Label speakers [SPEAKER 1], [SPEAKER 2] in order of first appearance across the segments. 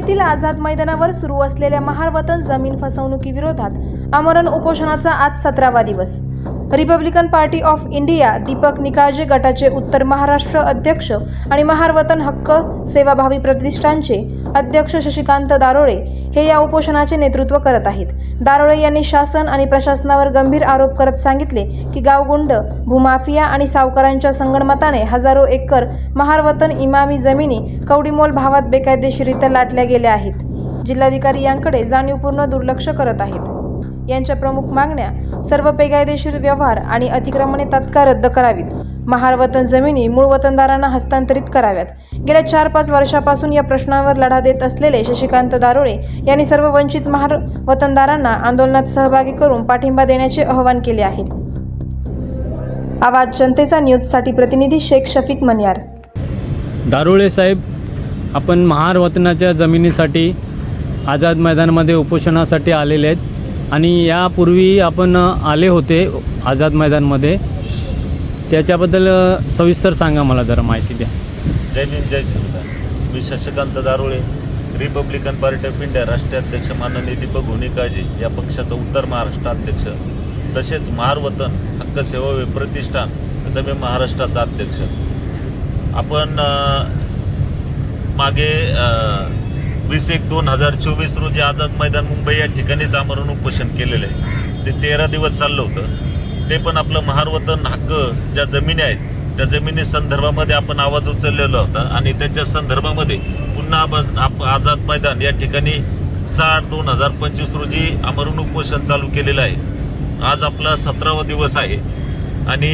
[SPEAKER 1] येथील आझाद मैदानावर सुरू असलेल्या महारवतन जमीन फसवणुकीविरोधात आमरण उपोषणाचा आज सतरावा दिवस. Republican Party of India Deepak Nikalje गटाचे उत्तर महाराष्ट्र अध्यक्ष आणि महारवतन हक्क सेवाभावी प्रतिष्ठानचे अध्यक्ष शशिकांत दारोळे हे या उपोषणाचे नेतृत्व करत आहेत. दारोळे यांनी शासन आणि प्रशासनावर गंभीर आरोप करत सांगितले की गावगुंड भूमाफिया आणि सावकारांच्या संगणमताने हजारो एकर महारवतन इमामी जमिनी कवडीमोल भावात बेकायदेशीरित्या लाटल्या गेल्या आहेत. जिल्हाधिकारी यांकडे जाणीवपूर्ण दुर्लक्ष करत आहेत. यांच्या प्रमुख मागण्या सर्व बेकायदेशीर व्यवहार आणि अतिक्रमणे तात्काळ रद्द करावीत. महार वतन जमिनी मूळ वतनदारांना हस्तांतरित कराव्यात. गेल्या चार पाच वर्षापासून या प्रश्नावर लढा देत असलेले शशिकांत दारोळे यांनी सर्व वंचित महार वतनदारांना आंदोलनात सहभागी करून पाठिंबा देण्याचे आवाहन केले आहे. आवाज जनतेचा न्यूजसाठी प्रतिनिधी शेख शफीक मनियार.
[SPEAKER 2] दारुळे साहेब आपण महार वतनाच्या जमिनीसाठी आझाद मैदानामध्ये उपोषणासाठी आलेले आहेत आणि यापूर्वी आपण आले होते आझाद मैदानमध्ये. त्याच्याबद्दल सविस्तर सांगा मला जरा माहिती द्या.
[SPEAKER 3] जय हिंद जय शिवराय मी Shashikant Darole Republican Party of India राष्ट्रीय अध्यक्ष माननीय दीपक होनिकाजी या पक्षाचा उत्तर महाराष्ट्र अध्यक्ष तसेच महारवतन हक्क सेवा वे प्रतिष्ठान याचा मी महाराष्ट्राचा अध्यक्ष. आपण मागे वीस एक दोन हजार चोवीस रोजी आझाद मैदान मुंबई या ठिकाणीच आमरण उपोषण केलेलं आहे. ते तेरा दिवस चाललं होतं. ते पण आपलं महारवतन हक्क ज्या जमिनी आहेत त्या जमिनी संदर्भामध्ये आपण आवाज उचललेला होता आणि त्याच्या संदर्भामध्ये पुन्हा आपण आप आझाद मैदान या ठिकाणी साठ दोन हजार पंचवीस रोजी आमरण उपोषण चालू केलेलं आहे. आज आपला सतरावा दिवस आहे आणि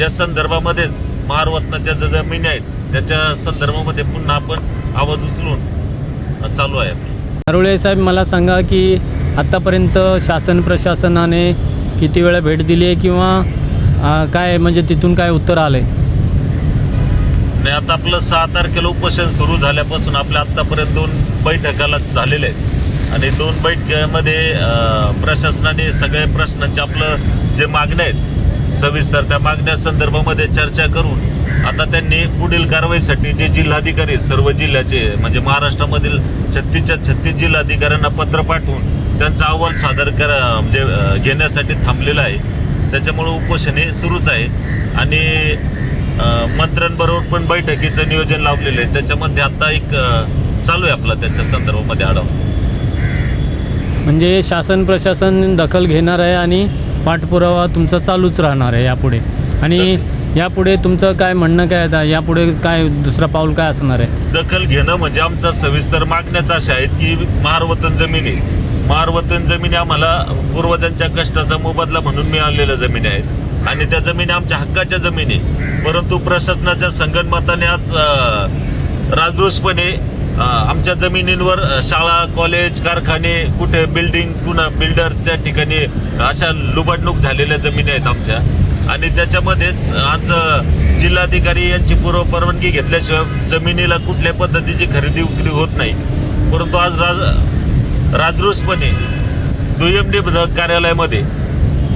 [SPEAKER 3] या संदर्भामध्येच महारवतनाच्या ज्या जमिनी आहेत त्याच्या संदर्भामध्ये पुन्हा आपण आवाज उचलून चालू आहे.
[SPEAKER 2] दारुळे साहेब मला सांगा की आत्तापर्यंत शासन प्रशासनाने किती वेळा भेट दिली आहे किंवा काय म्हणजे तिथून काय उत्तर आलं आहे
[SPEAKER 3] नाही आता आपलं सहा तारखेला उपोषण सुरू झाल्यापासून आपल्या आत्तापर्यंत दोन बैठकाला झालेले आहेत. आणि दोन बैठकीमध्ये प्रशासनाने सगळ्या प्रश्नांचे आपलं जे मागण्या आहेत सविस्तर त्या मागण्या संदर्भामध्ये चर्चा करून आता त्यांनी पुढील कारवाईसाठी जे जिल्हाधिकारी आहेत, सर्व जिल्ह्याचे म्हणजे महाराष्ट्रामधील छत्तीसच्या छत्तीस जिल्हाधिकाऱ्यांना पत्र पाठवून त्यांचा अहवाल सादर करा म्हणजे घेण्यासाठी थांबलेला आहे. त्याच्यामुळं उपोषण हे सुरूच आहे. आणि मंत्र्यांबरोबर पण बैठकीचं नियोजन लावलेलं आहे. त्याच्यामध्ये आता एक चालू आहे आपला त्याच्या संदर्भामध्ये आढावा.
[SPEAKER 2] म्हणजे शासन प्रशासन दखल घेणार आहे आणि पाठपुरावा तुमचा चालूच राहणार आहे यापुढे. आणि यापुढे तुमचं काय म्हणणं काय आता? यापुढे काय दुसरा पाऊल काय असणार आहे?
[SPEAKER 3] दखल घेणं म्हणजे आमचा सविस्तर मागण्याच अशा आहेत की महारवतन जमिनी मारवतन जमिनी आम्हाला पूर्वजांच्या कष्टाचा मोबदला म्हणून मिळालेल्या जमिनी आहेत. आणि त्या जमिनी आमच्या हक्काच्या जमिनी. परंतु प्रशासनाच्या संगणमताने आज अ, आमच्या जमिनींवर शाळा कॉलेज कारखाने कुठे बिल्डिंग पुन्हा बिल्डर त्या ठिकाणी अशा लुबाडणूक झालेल्या जमिनी आहेत आमच्या. आणि त्याच्यामध्येच आज जिल्हाधिकारी यांची पूर्व परवानगी घेतल्याशिवाय जमिनीला कुठल्या पद्धतीची खरेदी विक्री होत नाही. परंतु आज राज राजरोसपणे दुय्यम निबंधक कार्यालयामध्ये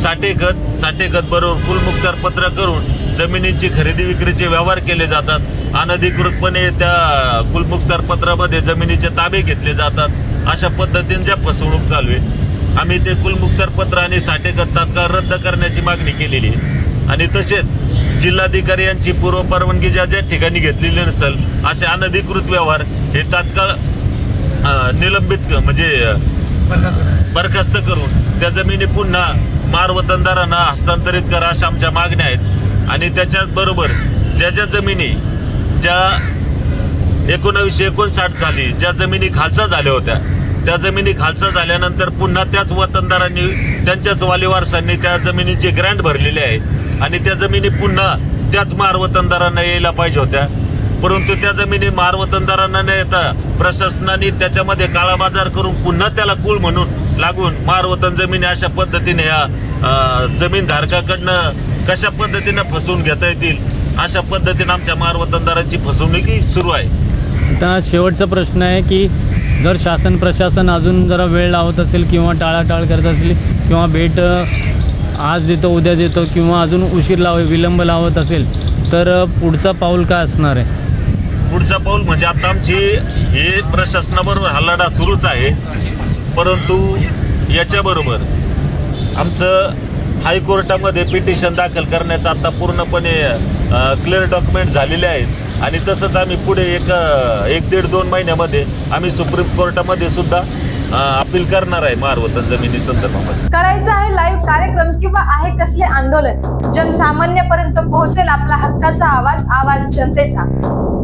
[SPEAKER 3] साठेगत साठेगत बरोबर कुलमुक्तार पत्र करून जमिनीची खरेदी विक्रीचे व्यवहार केले जातात. अनधिकृतपणे त्या कुलमुक्तार पत्रामध्ये जमिनीचे ताबे घेतले जातात. अशा पद्धतीने ज्या फसवणूक चालू आहे. आम्ही ते कुलमुक्तार पत्र आणि साठेगत तात्काळ रद्द करण्याची मागणी केलेली आहे. आणि तसेच जिल्हाधिकारी यांची पूर्व परवानगी ज्या ज्या ठिकाणी घेतलेली नसेल असे अनधिकृत व्यवहार हे तात्काळ निलंबित म्हणजे बरखास्त. करून त्या जमिनी पुन्हा मारवतनदारांना हस्तांतरित करा अशा आमच्या मागण्या आहेत. आणि त्याच्याच बरोबर ज्या ज्या जमिनी ज्या एकोणावीसशे एकोणसाठ साली ज्या जमिनी खालसा झाल्या होत्या त्या जमिनी खालसा झाल्यानंतर पुन्हा त्याच वतनदारांनी त्यांच्याच वालीवारसांनी त्या जमिनीची ग्रँट भरलेली आहे. आणि त्या जमिनी पुन्हा त्याच मारवतनदारांना यायला पाहिजे होत्या. परंतु त्या जमिनी मारवतनदारांना न येता प्रशासनाने त्याच्यामध्ये काळाबाजार करून पुन्हा त्याला कुळ म्हणून लागून मारवतन जमिनी अशा पद्धतीने या जमीन धारकाकडनं कशा पद्धतीनं फसवून घेता येतील अशा पद्धतीने आमच्या मारवतनदारांची फसवणुकी सुरू आहे.
[SPEAKER 2] आता शेवटचा प्रश्न आहे की जर शासन प्रशासन अजून जरा वेळ लावत असेल किंवा टाळाटाळ करत असेल किंवा भेट आज देतो उद्या देतो किंवा अजून उशीर लाव विलंब लावत असेल तर पुढचा पाऊल काय असणार आहे?
[SPEAKER 3] पुढचा पाऊल म्हणजे आता आमची हे प्रशासनाबरोबर हा लढा सुरूच आहे. परंतु याच्याबरोबर आमचं हायकोर्टामध्ये पिटिशन दाखल करण्याचं आता पूर्णपणे क्लिअर डॉक्युमेंट झालेले आहेत. आणि तसंच आम्ही पुढे एक एक दीड दोन महिन्यामध्ये आम्ही सुप्रीम कोर्टामध्ये सुद्धा अपील करणार आहे मारवतन जमिनी संदर्भामध्ये.
[SPEAKER 1] करायचं आहे लाईव्ह कार्यक्रम किंवा आहे कसले आंदोलन? जनसामान्यपर्यंत पोहोचेल आपला हक्काचा आवाज आवाज जनतेचा.